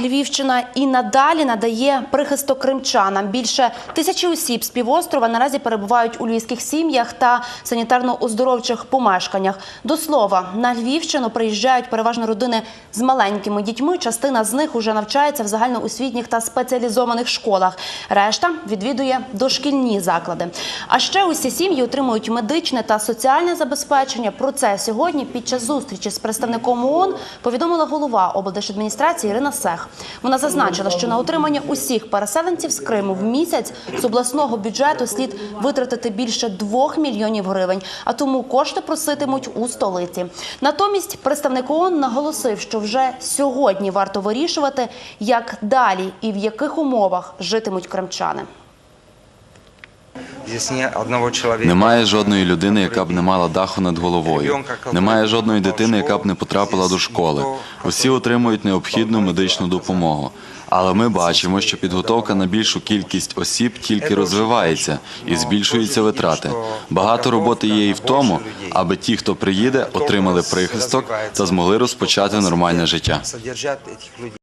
Львівщина і надалі надає прихисток кримчанам. Більше тисячі осіб з півострова наразі перебувають у львівських сім'ях та санітарно-оздоровчих помешканнях. До слова, на Львівщину приїжджають переважно родини з маленькими дітьми. Частина з них уже навчається в загальноосвітніх та спеціалізованих школах. Решта відвідує дошкільні заклади. А ще усі сім'ї отримують медичне та соціальне забезпечення. Про це сьогодні під час зустрічі з представником ООН повідомила голова облдержадміністрації Ірина Сех. Вона зазначила, що на отримання усіх переселенців з Криму в місяць з обласного бюджету слід витратити більше 2 мільйонів гривень, а тому кошти проситимуть у столиці. Натомість представник ООН наголосив, що вже сьогодні варто вирішувати, як далі і в яких умовах житимуть кримчани. Немає жодної людини, яка б не мала даху над головою. Немає жодної дитини, яка б не потрапила до школи. Усі отримують необхідну медичну допомогу. Але ми бачимо, що підготовка на більшу кількість осіб тільки розвивається і збільшуються витрати. Багато роботи є і в тому, аби ті, хто приїде, отримали прихисток та змогли розпочати нормальне життя.